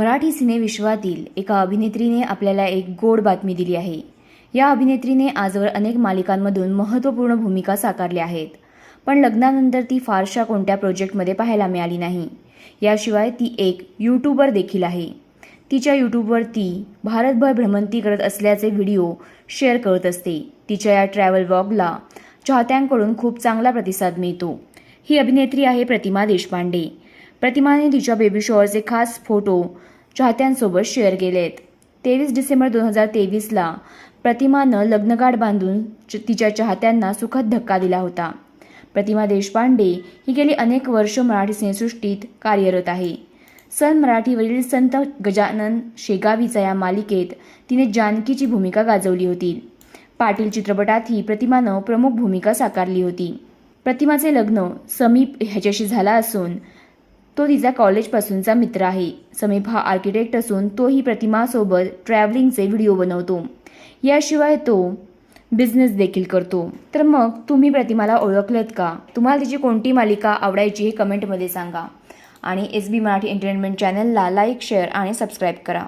मराठी सिनेविश्वातील एका अभिनेत्रीने आपल्याला एक गोड बातमी दिली आहे. या अभिनेत्रीने आजवर अनेक मालिकांमधून महत्त्वपूर्ण भूमिका साकारल्या आहेत. पण लग्नानंतर ती फारशा कोणत्या प्रोजेक्टमध्ये पाहायला मिळाली नाही. याशिवाय ती एक यूट्यूबर देखील आहे. तिच्या यूट्यूबवर ती भारतभर भ्रमंती करत असल्याचे व्हिडिओ शेअर करत असते. तिच्या या ट्रॅव्हल व्लॉगला चाहत्यांकडून खूप चांगला प्रतिसाद मिळतो. ही अभिनेत्री आहे प्रतिमा देशपांडे. प्रतिमाने तिच्या बेबी शॉवरचे खास फोटो चाहत्यांसोबत शेअर केलेत. तेवीस डिसेंबर दोन हजार तेवीसला प्रतिमानं लग्नगाठ बांधून च- तिच्या चाहत्यांना सुखद धक्का दिला होता. प्रतिमा देशपांडे ही गेली अनेक वर्ष मराठी सिनेसृष्टीत कार्यरत आहे. सन मराठीवरील संत गजानन शेगावीचा या मालिकेत तिने जानकीची भूमिका गाजवली होती. पाटील चित्रपटातही प्रतिमानं प्रमुख भूमिका साकारली होती. प्रतिमाचे लग्न समीप ह्याच्याशी झाला असून तो तिचा कॉलेजपासूनचा मित्र आहे. समीप हा आर्किटेक्ट असून तोही प्रतिमासोबत ट्रॅव्हलिंगचे व्हिडिओ बनवतो. याशिवाय तो बिझनेस देखील करतो. तर मग तुम्ही प्रतिमाला ओळखलत का? तुम्हाला तिची कोणती मालिका आवडायची हे कमेंटमध्ये सांगा. आणि एस बी मराठी एंटरटेनमेंट चॅनलला लाईक शेअर आणि सबस्क्राईब करा.